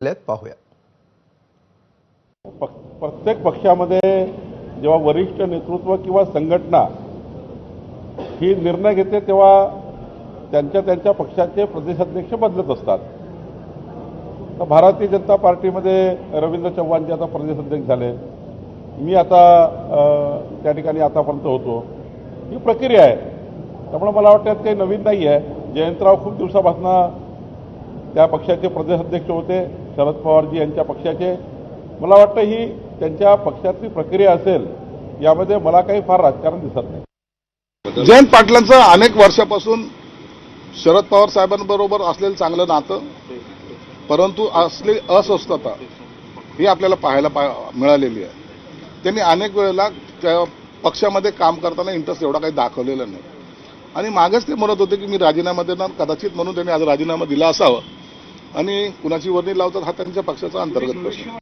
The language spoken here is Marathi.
पाहूया. प्रत्येक पक्षामध्ये जेव्हा वरिष्ठ नेतृत्व किंवा संघटना ही निर्णय घेते तेव्हा त्यांच्या त्यांच्या पक्षाचे प्रदेशाध्यक्ष बदलत असतात. तर भारतीय जनता पार्टीमध्ये रवींद्र चव्हाणचे आता प्रदेशाध्यक्ष झाले मी आता त्या ठिकाणी आतापर्यंत होतो. ही प्रक्रिया आहे. त्यामुळे मला वाटतं काही नवीन नाही आहे जयंतराव खूप दिवसापासून त्या पक्षाचे प्रदेशाध्यक्ष होते. शरद पवारजी यांच्या पक्षाचे मला वाटतं ही त्यांच्या पक्षातली प्रक्रिया असेल यामध्ये मला काही फार राजकारण दिसत नाही. जयंत पाटलांचं अनेक वर्षापासून शरद पवार साहेबांबरोबर असलेलं चांगलं नातं परंतु असलेली अस्वस्थता ही आपल्याला पाहायला पा मिळालेली आहे. त्यांनी अनेक वेळेला त्या पक्षामध्ये काम करताना इंटरेस्ट एवढा काही दाखवलेला नाही. आणि मागेच ते म्हणत होते की मी राजीनामा देणार कदाचित म्हणून त्यांनी आज राजीनामा दिला असावा. आणि कुणाची वर्णी लावतात हा त्यांच्या पक्षाचा अंतर्गत प्रश्न.